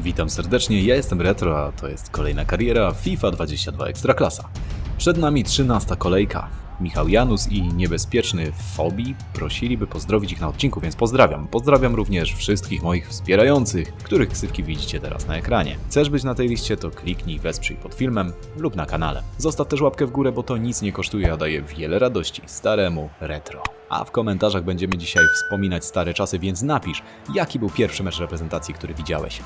Witam serdecznie, ja jestem Retro, a to jest kolejna kariera FIFA 22 Ekstraklasa. Przed nami 13 kolejka. Michał Janus i niebezpieczny Fobi prosili, by pozdrowić ich na odcinku, więc pozdrawiam. Pozdrawiam również wszystkich moich wspierających, których ksywki widzicie teraz na ekranie. Chcesz być na tej liście, to kliknij wesprzyj pod filmem lub na kanale. Zostaw też łapkę w górę, bo to nic nie kosztuje, a daje wiele radości staremu Retro. A w komentarzach będziemy dzisiaj wspominać stare czasy, więc napisz, jaki był pierwszy mecz reprezentacji, który widziałeś.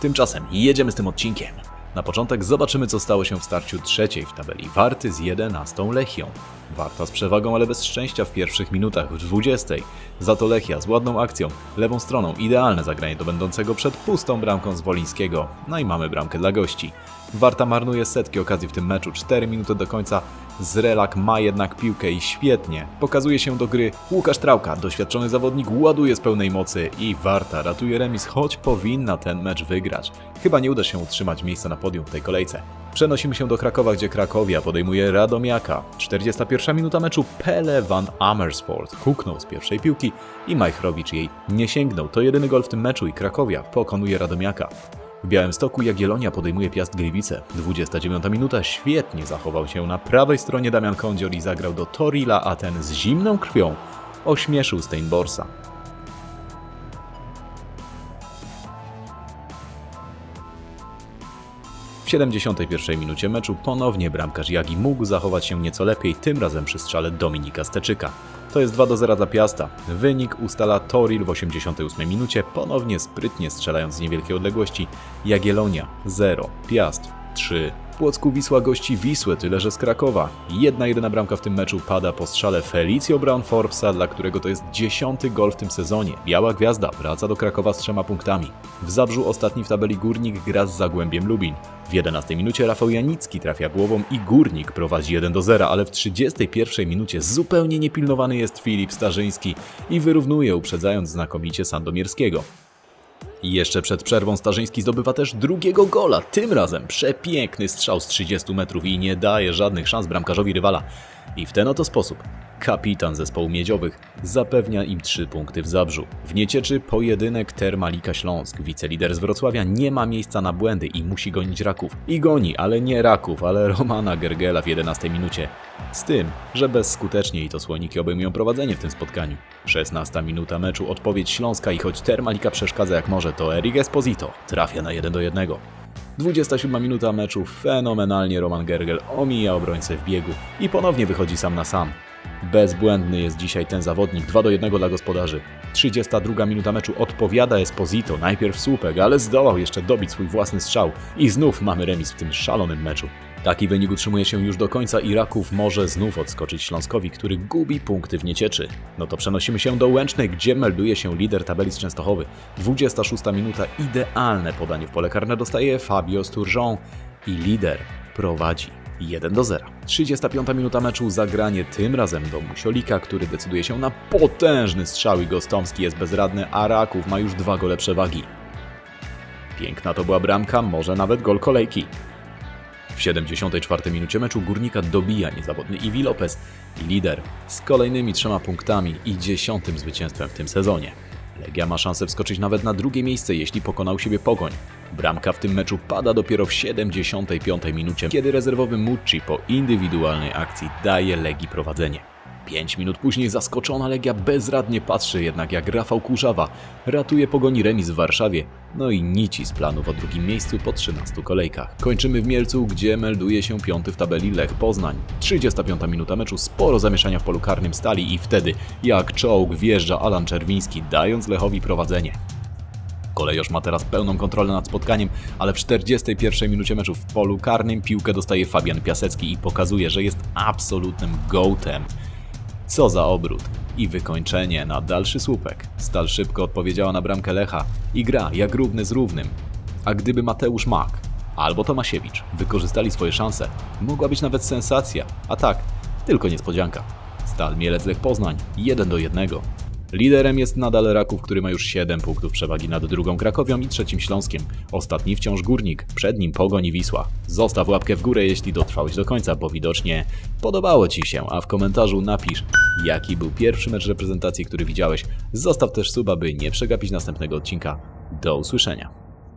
Tymczasem jedziemy z tym odcinkiem. Na początek zobaczymy, co stało się w starciu trzeciej w tabeli Warty z 11 Lechią. Warta z przewagą, ale bez szczęścia w pierwszych minutach w 20. Za to Lechia z ładną akcją, lewą stroną idealne zagranie do będącego przed pustą bramką z Wolińskiego. No i mamy bramkę dla gości. Warta marnuje setki okazji w tym meczu, 4 minuty do końca. Zrelak ma jednak piłkę i świetnie pokazuje się do gry Łukasz Trałka, doświadczony zawodnik ładuje z pełnej mocy i Warta ratuje remis, choć powinna ten mecz wygrać. Chyba nie uda się utrzymać miejsca na podium w tej kolejce. Przenosimy się do Krakowa, gdzie Krakowia podejmuje Radomiaka. 41 minuta meczu Pele van Amersfoort huknął z pierwszej piłki i Majchrowicz jej nie sięgnął. To jedyny gol w tym meczu i Krakowia pokonuje Radomiaka. W Białymstoku Jagiellonia podejmuje Piast Gliwice. 29 minuta świetnie zachował się na prawej stronie Damian Kądzior i zagrał do Torila, a ten z zimną krwią ośmieszył Steinborsa. W 71 minucie meczu ponownie bramkarz Jagi mógł zachować się nieco lepiej, tym razem przy strzale Dominika Steczyka. To jest 2 do 0 dla Piasta. Wynik ustala Toril w 88 minucie, ponownie sprytnie strzelając z niewielkiej odległości. Jagiellonia 0, Piast 3. W Płocku Wisła gości Wisłę, tyle że z Krakowa. Jedna jedyna bramka w tym meczu pada po strzale Felicio Brown Forbesa, dla którego to jest dziesiąty gol w tym sezonie. Biała Gwiazda wraca do Krakowa z trzema punktami. W Zabrzu ostatni w tabeli Górnik gra z Zagłębiem Lubin. W 11 minucie Rafał Janicki trafia głową i Górnik prowadzi 1 do 0, ale w 31 minucie zupełnie niepilnowany jest Filip Starzyński i wyrównuje, uprzedzając znakomicie Sandomierskiego. I jeszcze przed przerwą Starzyński zdobywa też drugiego gola. Tym razem przepiękny strzał z 30 metrów i nie daje żadnych szans bramkarzowi rywala. I w ten oto sposób kapitan zespołu miedziowych zapewnia im 3 punkty w Zabrzu. W Niecieczy pojedynek Termalika Śląsk. Wicelider z Wrocławia nie ma miejsca na błędy i musi gonić Raków. I goni, ale nie Raków, ale Romana Gergela w 11 minucie. Z tym, że bezskutecznie i to słoniki obejmują prowadzenie w tym spotkaniu. 16 minuta meczu, odpowiedź Śląska i choć Termalika przeszkadza jak może, to Erik Esposito trafia na 1 do 1. 27 minuta meczu, fenomenalnie Roman Gergel omija obrońcę w biegu i ponownie wychodzi sam na sam. Bezbłędny jest dzisiaj ten zawodnik, 2 do 1 dla gospodarzy. 32 minuta meczu odpowiada Esposito, najpierw słupek, ale zdołał jeszcze dobić swój własny strzał i znów mamy remis w tym szalonym meczu. Taki wynik utrzymuje się już do końca i Raków może znów odskoczyć Śląskowi, który gubi punkty w niecieczy. No to przenosimy się do Łęcznej, gdzie melduje się lider tabeli z Częstochowy. 26 minuta, idealne podanie w pole karne dostaje Fabio Sturgeon i lider prowadzi 1 do 0. 35 minuta meczu, zagranie tym razem do Musiolika, który decyduje się na potężny strzał i Gostomski jest bezradny, a Raków ma już dwa gole przewagi. Piękna to była bramka, może nawet gol kolejki. W 74 minucie meczu Górnika dobija niezawodny Iwi Lopez lider z kolejnymi trzema punktami i dziesiątym zwycięstwem w tym sezonie. Legia ma szansę wskoczyć nawet na drugie miejsce, jeśli pokona u siebie Pogoń. Bramka w tym meczu pada dopiero w 75 minucie, kiedy rezerwowy Mucci po indywidualnej akcji daje Legii prowadzenie. 5 minut później zaskoczona Legia bezradnie patrzy jednak jak Rafał Kurzawa ratuje pogoni remis w Warszawie, no i nici z planów o drugim miejscu po 13 kolejkach. Kończymy w Mielcu, gdzie melduje się piąty w tabeli Lech Poznań. 35 minuta meczu, sporo zamieszania w polu karnym stali i wtedy jak czołg wjeżdża Alan Czerwiński, dając Lechowi prowadzenie. Kolejosz ma teraz pełną kontrolę nad spotkaniem, ale w 41 minucie meczu w polu karnym piłkę dostaje Fabian Piasecki i pokazuje, że jest absolutnym gołtem. Co za obrót i wykończenie na dalszy słupek. Stal szybko odpowiedziała na bramkę Lecha i gra jak równy z równym. A gdyby Mateusz Mak albo Tomasiewicz wykorzystali swoje szanse, mogła być nawet sensacja. A tak, tylko niespodzianka. Stal Mielec Lech Poznań 1 do 1. Liderem jest nadal Raków, który ma już 7 punktów przewagi nad drugą Krakowią i trzecim Śląskiem. Ostatni wciąż Górnik, przed nim Pogoń i Wisła. Zostaw łapkę w górę, jeśli dotrwałeś do końca, bo widocznie podobało Ci się, a w komentarzu napisz, jaki był pierwszy mecz reprezentacji, który widziałeś. Zostaw też suba, by nie przegapić następnego odcinka. Do usłyszenia.